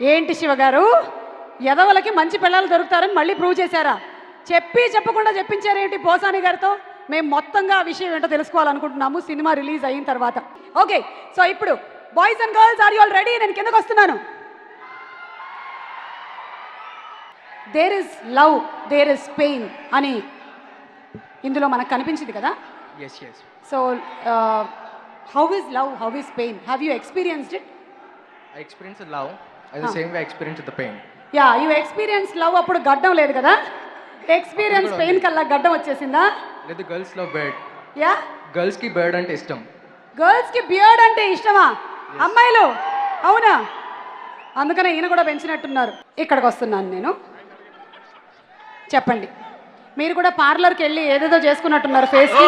ఏంటి శివగారు? ఎదవలకి మంచి పిల్లలు దొరుకుతారని మళ్ళీ ప్రూవ్ చేశారా? చెప్పి చెప్పకుండా చెప్పించారేంటి పోసాని గారితో? మేము మొత్తంగా ఆ విషయం ఏంటో తెలుసుకోవాలనుకుంటున్నాము. సినిమా రిలీజ్ అయిన తర్వాత. ఓకే సో ఇప్పుడు boys and girls are you all ready నేను కిందకు వస్తున్నాను. There is love there is pain అని ఇందులో మనకు కనిపించింది కదా. So how is love how is pain have you experienced it I experienced the the pain. Yeah you experience love అప్పుడు గడ్డం లేదు కదా? ఎక్స్పీరియన్స్ పెయిన్ కల్లా గడ్డం వచ్చేసిందా? Let the girls love bird. Yeah? Girls ki bird అంటే ఇష్టం. గర్ల్స్కి బియర్డ్ అంటే ఇష్టమా? అమ్మాయిలు? అవునా? అందుకనే ఈయన కూడా పెంచినట్టున్నారు. ఇక్కడికి వస్తున్నాను నేను. చెప్పండి. మీరు కూడా పార్లర్కి వెళ్ళి ఏదేదో చేసుకున్నట్టున్నారు ఫేస్కి.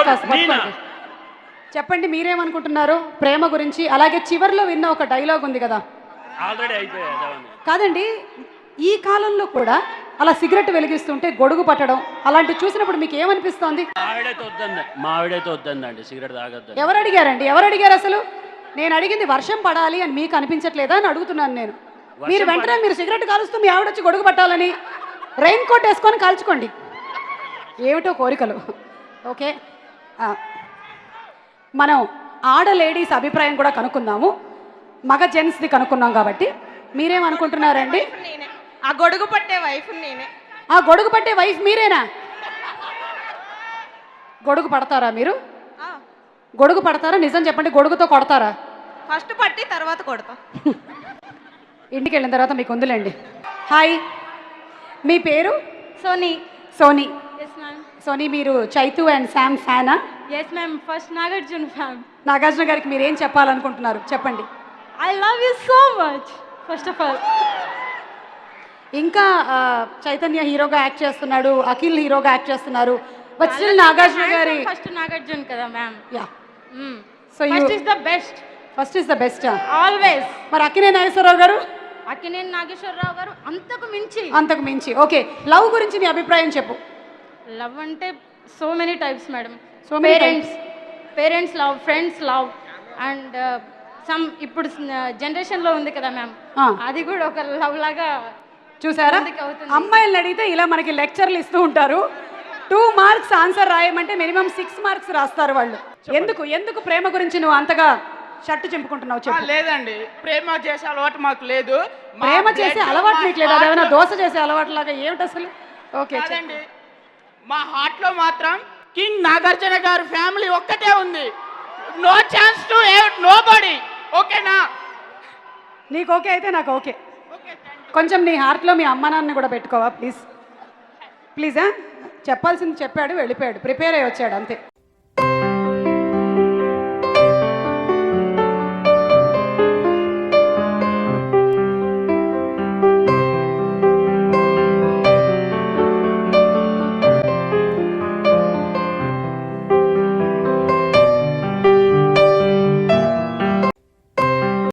చెప్పండి మీరేమనుకుంటున్నారు? ప్రేమ గురించి. అలాగే చివర్లో విన్న ఒక డైలాగ్ ఉంది కదా? ఆల్రెడీ అయిపోయాయి అదవని కాదండి ఈ కాలంలో కూడా అలా సిగరెట్ వెలిగిస్తుంటే గొడుగు పట్టడం అలాంటివి చూసినప్పుడు మీకు ఏమనిపిస్తోంది? వద్దండి వద్దండి సిగరెట్ ఎవరు అడిగారండి? ఎవరు అడిగారు అసలు? నేను అడిగింది వర్షం పడాలి అని మీకు అనిపించట్లేదా అని అడుగుతున్నాను నేను. మీరు వెంటనే మీరు సిగరెట్ కాలుస్తూ మీ ఆవిడ వచ్చి గొడుగు పట్టాలని రెయిన్ కోట్ వేసుకొని కాల్చుకోండి. ఏమిటో కోరికలు. ఓకే. మనం ఆడ లేడీస్ అభిప్రాయం కూడా కనుక్కుందాము. మగ జెంట్స్ది కనుక్కున్నాం కాబట్టి మీరేమనుకుంటున్నారండి నేనే. ఆ గొడుగు పట్టే వైఫ్ నేనే. ఆ గొడుగు పట్టే వైఫ్ మీరేనా? గొడుగు పడతారా మీరు? గొడుగు పడతారా? నిజం చెప్పండి గొడుగుతో కొడతారా? ఫస్ట్ పట్టి తర్వాత కొడతా. ఇంటికి వెళ్ళిన తర్వాత మీకు ఉందిలేండి. హాయ్. మీ పేరు? సోనీ. సోనీ. ఎస్ మ్యామ్ సోనీ మీరు Chaitu and Sam ఫ్యానా? Yes ma'am first Nagarjuna fan. Nagarjuna గారికి మీరు ఏం చెప్పాలనుకుంటున్నారు? చెప్పండి. I love you so much first of all ఇంకా చైతన్య హీరోగా యాక్ట్ చేస్తున్నాడు అఖిల్ హీరోగా యాక్ట్ చేస్తున్నారు బట్ స్టిల్ నాగార్జున గారి ఫస్ట్ నాగార్జున కదా ma'am. Yeah. So first is the best first is the best always మరి అక్కినే నాగేశ్వరరావు గారు? అక్కినేని నాగేశ్వరరావు గారు అంతకు మించి. అంతకు మించి. ఓకే. లవ్ గురించి నీ అభిప్రాయం చెప్పు. లవ్ అంటే so many types madam many parents parents love friends love and some ఇప్పుడు జనరేషన్లో ఉంది కదా మ్యామ్. అది కూడా ఒక లవ్ లాగా చూసారా. అమ్మాయిలను అడిగితే ఇలా మనకి లెక్చర్లు ఇస్తూ ఉంటారు. టూ మార్క్స్ ఆన్సర్ రాయమంటే మినిమం సిక్స్ మార్క్స్ రాస్తారు వాళ్ళు. ఎందుకు? ఎందుకు ప్రేమ గురించి నువ్వు అంతగా షర్టు చింపుకుంటున్నావు? లేదండి. ప్రేమ చేసే అలవాటు మాకు లేదు. ప్రేమ చేసే అలవాటు మా నీకు లేదు? అదేమైనా దోశ చేసే అలవాటు లాగా ఏమిటి అసలు? ఓకే మా హార్ట్లో మాత్రం కింగ్ నాగార్జున గారి ఫ్యామిలీ ఒక్కటే ఉంది. No chance to nobody ఓకేనా? నీకు ఓకే అయితే నాకు ఓకే. కొంచెం నీ హార్ట్లో మీ అమ్మ నాన్న కూడా పెట్టుకోవా ప్లీజ్? ప్లీజా? చెప్పాల్సింది చెప్పాడు వెళ్ళిపోయాడు. ప్రిపేర్ అయ్యి వచ్చాడు అంతే.